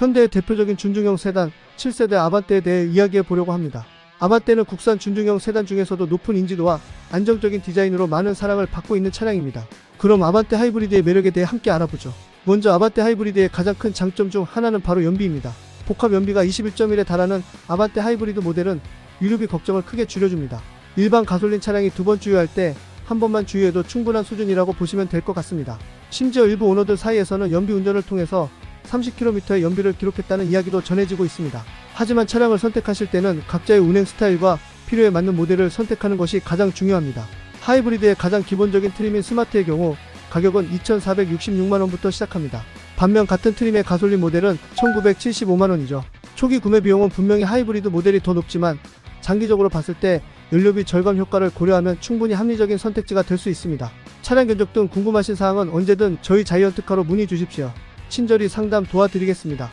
현대의 대표적인 준중형 세단 7세대 아반떼에 대해 이야기해 보려고 합니다. 아반떼는 국산 준중형 세단 중에서도 높은 인지도와 안정적인 디자인으로 많은 사랑을 받고 있는 차량입니다. 그럼 아반떼 하이브리드의 매력에 대해 함께 알아보죠. 먼저 아반떼 하이브리드의 가장 큰 장점 중 하나는 바로 연비입니다. 복합 연비가 21.1에 달하는 아반떼 하이브리드 모델은 유류비 걱정을 크게 줄여줍니다. 일반 가솔린 차량이 두 번 주유할 때 한 번만 주유해도 충분한 수준이라고 보시면 될 것 같습니다. 심지어 일부 오너들 사이에서는 연비 운전을 통해서 30km의 연비를 기록했다는 이야기도 전해지고 있습니다. 하지만 차량을 선택하실 때는 각자의 운행 스타일과 필요에 맞는 모델을 선택하는 것이 가장 중요합니다. 하이브리드의 가장 기본적인 트림인 스마트의 경우 가격은 2,466만원부터 시작합니다. 반면 같은 트림의 가솔린 모델은 1,975만원이죠. 초기 구매 비용은 분명히 하이브리드 모델이 더 높지만 장기적으로 봤을 때 연료비 절감 효과를 고려하면 충분히 합리적인 선택지가 될 수 있습니다. 차량 견적 등 궁금하신 사항은 언제든 저희 자이언트카로 문의 주십시오. 친절히 상담 도와드리겠습니다.